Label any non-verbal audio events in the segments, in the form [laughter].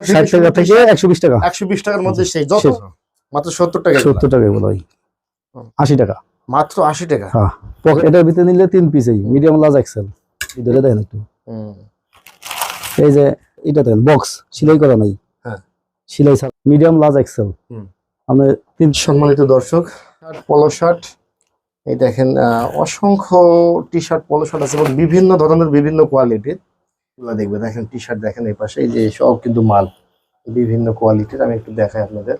ষাট টাকা থেকে একশো বিশ টাকা। একশো বিশ টাকার মধ্যে সেই যত মাত্র সত্তর টাকা সত্তর টাকা এগুলো আশি টাকা। মাত্র আশি টাকা? হ্যাঁ। এটার ভিতরে নিলে তিন মিডিয়াম লার্জ এক্সেল ধরে একটু। এই যে এটা দেখেন বক্স সেলাই করা নাই। হ্যাঁ। সেলাই মিডিয়াম লার্জ এক্সেল হুম। তিন সম্মানিত দর্শক পলো শার্ট এই দেখেন অসংখ্য টি শার্ট পলো শার্ট আছে এবং বিভিন্ন ধরনের বিভিন্ন কোয়ালিটির এগুলো দেখবে। দেখেন টি শার্ট দেখেন এই পাশে। এই যে সব কিন্তু মাল। বিভিন্ন কোয়ালিটির আমি একটু দেখাই আপনাদের।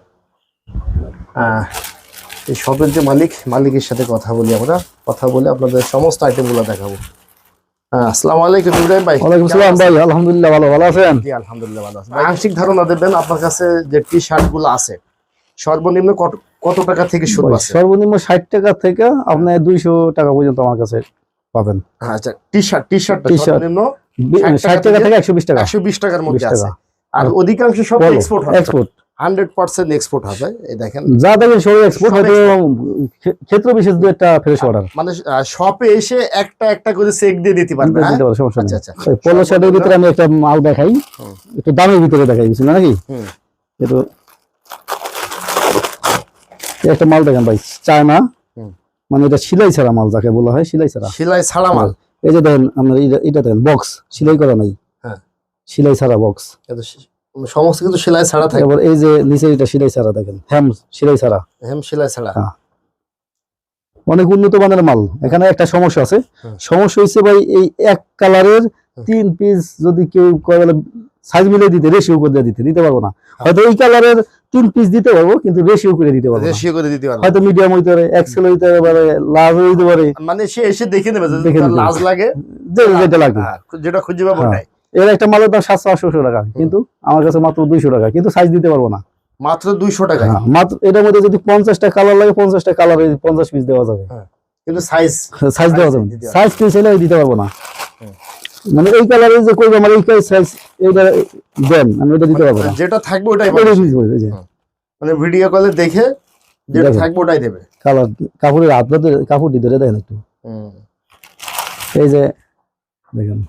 এই শপের যে মালিক মালিকের সাথে কথা বলি আমরা। কথা বলে আপনাদের সমস্ত আইটেমগুলো দেখাবো। আসসালামু আলাইকুম ইব্রাহিম ভাই। ওয়ালাইকুম সালাম ভাই। আলহামদুলিল্লাহ ভালো। ভালো আছেন? জি আলহামদুলিল্লাহ ভালো আছি। আংশিক ধারণা দেবেন আপনার কাছে যে টি আছে। সর্বনিম্ন কত কত টাকা থেকে শুরু আছে? সর্বনিম্ন টাকা থেকে আপনি দুইশো টাকা পর্যন্ত আমার কাছে পাবেন। আচ্ছা টি শার্ট টি শার্ট। সর্বনিম্ন ষাট টাকা থেকে একশো বিশ টাকা। একশো বিশ টাকার মধ্যে আছে। আর অধিকাংশ সব এক্সপোর্ট হবে এক্সপোর্ট হান্ড্রেড পার্সেন্ট এক্সপোর্ট হবে এই দেখেন। যা দেখেন সব এক্সপোর্ট হয়তো ক্ষেত্র বিশেষ একটা ফ্রেশ অর্ডার মানে শপে এসে একটা একটা করে চেক দিয়ে দিতে পারবে হ্যাঁ? দিতে পারে সমস্যা আচ্ছা আচ্ছা। পলো শার্টের ভিতরে আমি একটা মাল দেখাই। একটু দামের ভিতরে দেখাই বুঝছেন নাকি? হুম। একটু একটা মাল দেখেন ভাই চায়না। মানে এটা সিলাই ছাড়া মাল যাকে বলা হয় সিলাই ছাড়া। সেলাই ছাড়া মাল। এই যে দেখেন আপনার এটা- দেখেন বক্স সেলাই করা নাই। হ্যাঁ। সেলাই ছাড়া বক্স কিন্তু সমস্ত কিছু সেলাই ছাড়া থাকে। তারপর এই যে নিচে এটা সেলাই ছাড়া দেখেন হ্যাম সেলাই ছাড়া। হেম সেলাই ছাড়া। হ্যাঁ। অনেক উন্নত মানের মাল। এখানে একটা সমস্যা আছে। সমস্যা হচ্ছে ভাই এই এক কালারের তিন পিস যদি কেউ সাইজ মিলিয়ে দিতে রেশিও করে দিতে দিতে পারব না। হ্যাঁ। হয়তো এই কালারের তিন পিস দিতে পারব কিন্তু রেশিও করে দিতে পারব রেশিও করে দিতে পারবে হয়তো মিডিয়াম হইতে পারে এক্সেল হইতে পারে লার্জ হইতে পারে। মানে সে এসে দেখে নেবে নেবে। লাজ লাগে যে যেটা লাগবে হ্যাঁ, যেটা খুঁজে পাবো হ্যাঁ। ওটাই এর একটা মালের দাম সাতশো আটশো টাকা। কিন্তু আমার কাছে মাত্র দুইশো টাকা কিন্তু সাইজ দিতে পারব না। মাত্র দুইশো টাকা হ্যাঁ, মাত্র এটার মধ্যে যদি পঞ্চাশটা কালার লাগে পঞ্চাশটা কালার পঞ্চাশ পিস দেওয়া যাবে। কিন্তু সাইজ সাইজ দেওয়া যাবে। সাইজ কি চাইলে দিতে পারব না। মানে এই কালারের যে করব আমার এই সাইজ এইটা দেন আমি এটা দিতে পারব যেটা থাকবে ওটাই ওইটা পাবে। দিতে পারব, এই যে। মানে ভিডিও কলে দেখে যেটা থাকবে ওটাই দেবে। কালার কাপড়ের ধরে কাপড় দিয়ে ধরে দেখেন একটু। এই যে দেখেন।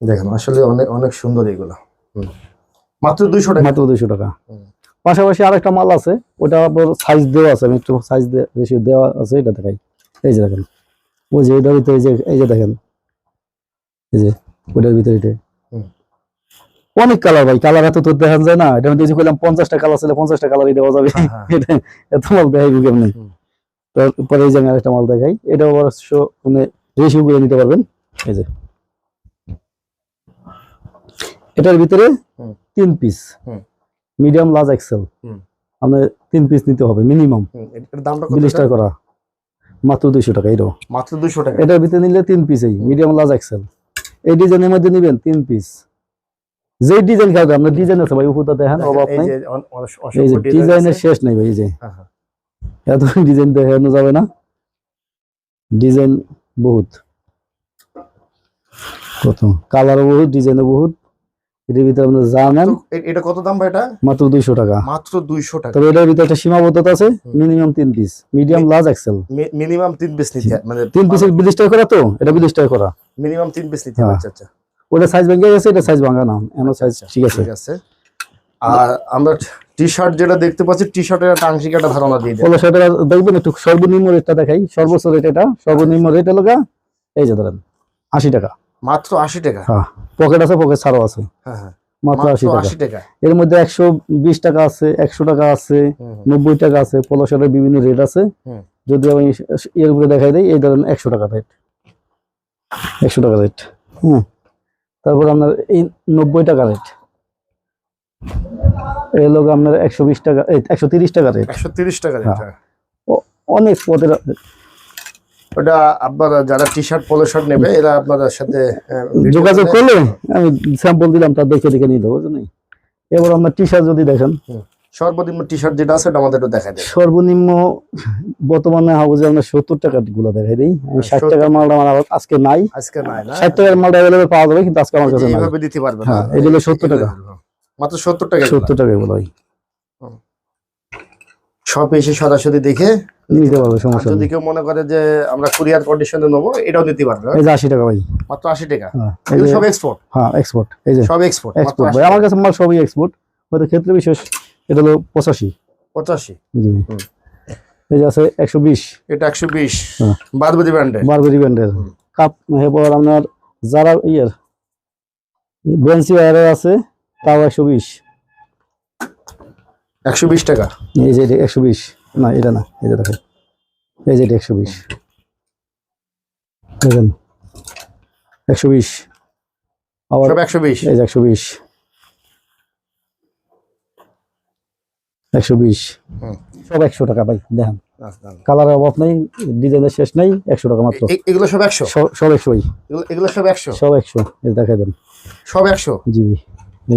দেখেন আসলে অনেক অনেক সুন্দর এগুলো। মাত্র দুইশো টাকা। মাত্র দুইশো টাকা। পাশাপাশি আরেকটা মাল আছে ওটা সাইজ দেওয়া আছে আমি একটু সাইজ রেশিও দেওয়া আছে এটা দেখাই। এই যে দেখেন ওই যে এটার ভিতরে যে এই যে দেখেন এই যে ওটার ভিতরে এটা। অনেক কালার ভাই কালার এত তো দেখা যায় না এটা মধ্যে যে কইলাম পঞ্চাশটা কালার ছিল পঞ্চাশটা কালারই দেওয়া যাবে। হ্যাঁ, হ্যাঁ। এত মাল দেখাই বুকের নেই হুম। তারপরে এই যে আমি আরেকটা মাল দেখাই এটা অবশ্য মানে রেশিও করে নিতে পারবেন। এই যে। এটার ভিতরে তিন পিস। মিডিয়াম লার্জ এক্সেল আপনার তিন পিস নিতে হবে মিনিমাম বিলিস্টার? করা। মাত্র দুইশো টাকা এটাও মাত্র দুইশো টাকা। এটার ভিতরে নিলে তিন পিসেই মিডিয়াম লার্জ এক্সেল এই ডিজাইনের মধ্যে নিবেন তিন পিস যে ডিজাইন খাবে আপনার ডিজাইন আছে ভাই উপরটা দেখেন অভাব নাই। এই যে ডিজাইনের শেষ। নাই ভাই এই যে। হ্যাঁ, হ্যাঁ। এত ডিজাইন দেখানো যাবে না। ডিজাইন বহুত। কত কালারও বহুত ডিজাইনও বহুত। এটার ভিতরে আপনি যা নেন এটা কত দাম ভাই এটা? মাত্র দুইশো টাকা। মাত্র দুইশো টাকা। তবে এটার ভিতরে একটা সীমাবদ্ধতা আছে minimum piece medium large XL minimum তিন পিস নিতে মানে পিসের করা তো? এটা করা। মিনিমাম তিন পিস নিতে হ্যাঁ। আচ্ছা আচ্ছা। ওটা সাইজ ভেঙে গেছে এটা সাইজ ভাঙা না। এমন সাইজ ঠিক আছে। ঠিক আছে। আর আমরা টি শার্ট যেটা দেখতে পাচ্ছি টি শার্টের একটা আংশিক একটা ধারণা দিয়ে দেখবেন একটু সর্বনিম্ন রেটটা দেখাই। সর্বোচ্চ রেট এটা সর্বনিম্ন রেট এলাকা এই যে ধরেন আশি টাকা। মাত্র আশি টাকা। হ্যাঁ পকেট আছে পকেট ছাড়াও আছে। হ্যাঁ হ্যাঁ। মাত্র আশি টাকা। এর মধ্যে একশো বিশ টাকা আছে একশো টাকা আছে। নব্বই টাকা আছে পলো শার্টের বিভিন্ন রেট আছে। যদি আমি এর উপরে দেখাই দিই এই ধরেন একশো টাকা রেট একশো টাকা রেট হুম। তারপর আপনার এই নব্বই টাকা রেট এই লোক আপনার একশো বিশ টাকা একশো তিরিশ টাকা রেট একশো তিরিশ টাকা হ্যাঁ। এটা অনেক পদের ওটা আপনারা যারা টি শার্ট পলো শার্ট নেবে এরা আপনাদের সাথে যোগাযোগ করলে আমি স্যাম্পল দিলাম তার দেখে দেখে নিয়ে দেবো বুঝলেন? এবার আপনার টি শার্ট যদি দেখেন। সর্বনিম্ন টি শার্ট যেটা আছে আমাদের দেখা দেয় সর্বনিম্ন বর্তমানে হাউজে আমরা সত্তর টাকা গুলো দেখাই দিই। আমি ষাট টাকার মালটা আমার আজকে নাই। আজকে নাই ষাট টাকার মালটা অ্যাভেলেবল পাওয়া যাবে কিন্তু আজকে আমার কাছে এইভাবে দিতে পারবে না। হ্যাঁ, এগুলো 70 টাকা। মাত্র সত্তর টাকা সত্তর টাকা এগুলো শপে এসে সরাসরি দেখে নিতে পারবে সমস্যা যদি কেউ মনে করে যে আমরা কুরিয়ার কন্ডিশনে নেব এটাও নিতে পারবে। এই যে আশি টাকা ভাই। মাত্র আশি টাকা। হ্যাঁ সব এক্সপোর্ট হ্যাঁ এক্সপোর্ট এই যে সব এক্সপোর্ট এক্সপোর্ট ভাই। আমার কাছে মাল সবই এক্সপোর্ট হয়তো ক্ষেত্রে বিশেষ এটা হলো পঁচাশি। পঁচাশি। জি। এই যে আছে একশো বিশ। এটা একশো বিশ। হ্যাঁ। বারবারি ব্র্যান্ডের। বারবেরি ব্যান্ডের কাপ এরপর আপনার যারা ইয়ের বেঞ্চি ওয়ারের আছে তাও একশো বিশ। একশো বিশ টাকা। এই যে একশো বিশ। না এটা না যে দেখেন এই যে একশো বিশ। দেখেন একশো বিশ। আবার সব একশো বিশ। এই যে একশো বিশ। একশো বিশ। সব একশো টাকা ভাই দেখেন। কালারের অভাব নেই ডিজাইনের শেষ নেই একশো টাকা মাত্র। এগুলো সব একশো? সব- সব একশো ভাই। এগুলো- সব একশো? সব একশো এই দেখাই দেন। সব একশো? জিবি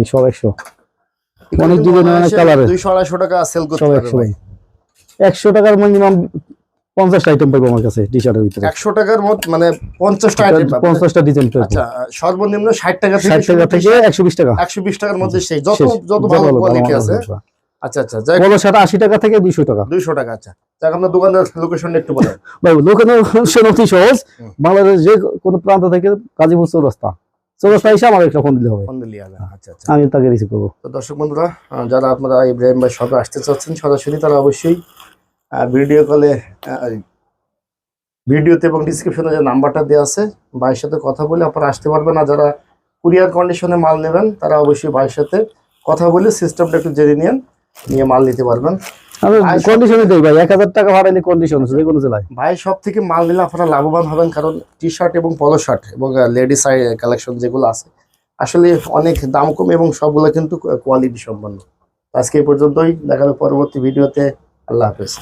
সব একশো। অনেক হয় অনেক। দুইশো আড়াইশো টাকা সেল করতে পারবে একশো ভাই। ভাই একশো টাকার মিনিমাম পঞ্চাশটা আইটেম পাইবো আমার কাছে টি শার্টের ভিতরে। একশো টাকার মত মানে পঞ্চাশটা আইটেম পঞ্চাশটা ডিজাইন পাইবো। আচ্ছা সর্বনিম্ন ষাট টাকা ষাট থেকে টাকা থেকে একশো বিশ টাকা। একশো বিশ টাকার মধ্যে সেই যত যত ভালো কোয়ালিটি আছে। আচ্ছা আচ্ছা যাই বলো টাকা থেকে টাকা। দুইশো টাকা আচ্ছা। যাক আপনার দোকানের লোকেশন একটু বলেন। [laughs] ভাই লোকের অতি সহজ। বাংলাদেশ যে কোনো প্রান্ত থেকে গাজীপুর চৌরাস্তা। চৌরাস্তা এসে আমার একটা ফোন দিলে হবে আলা। আচ্ছা আচ্ছা। আমি তাকে রিসিভ করব। তো দর্শক বন্ধুরা যারা আপনারা ইব্রাহিম ভাই সবে আসতে চাচ্ছেন সরাসরি তারা অবশ্যই ভিডিও কলে ভিডিওতে এবং ডিসক্রিপশনে যে নাম্বারটা দেওয়া আছে ভাইয়ের সাথে কথা বলে আপনারা আসতে পারবেন। আর যারা কুরিয়ার কন্ডিশনে মাল নেবেন তারা অবশ্যই ভাইয়ের সাথে কথা বলে সিস্টেমটা একটু জেনে নিন নিয়ে মাল নিতে পারবেন। কন্ডিশনে দেই ভাই এক হাজার টাকা ভাড়া নিয়ে কন্ডিশন আছে যে জেলায়। ভাই সব থেকে মাল নিলে আপনারা লাভবান হবেন কারণ টি শার্ট এবং পলো শার্ট এবং লেডিস কালেকশন যেগুলো আছে আসলে অনেক দাম কম এবং সবগুলো কিন্তু কোয়ালিটি সম্পন্ন। আজকে এই পর্যন্তই দেখা হবে পরবর্তী ভিডিওতে। আল্লাহ হাফেজ।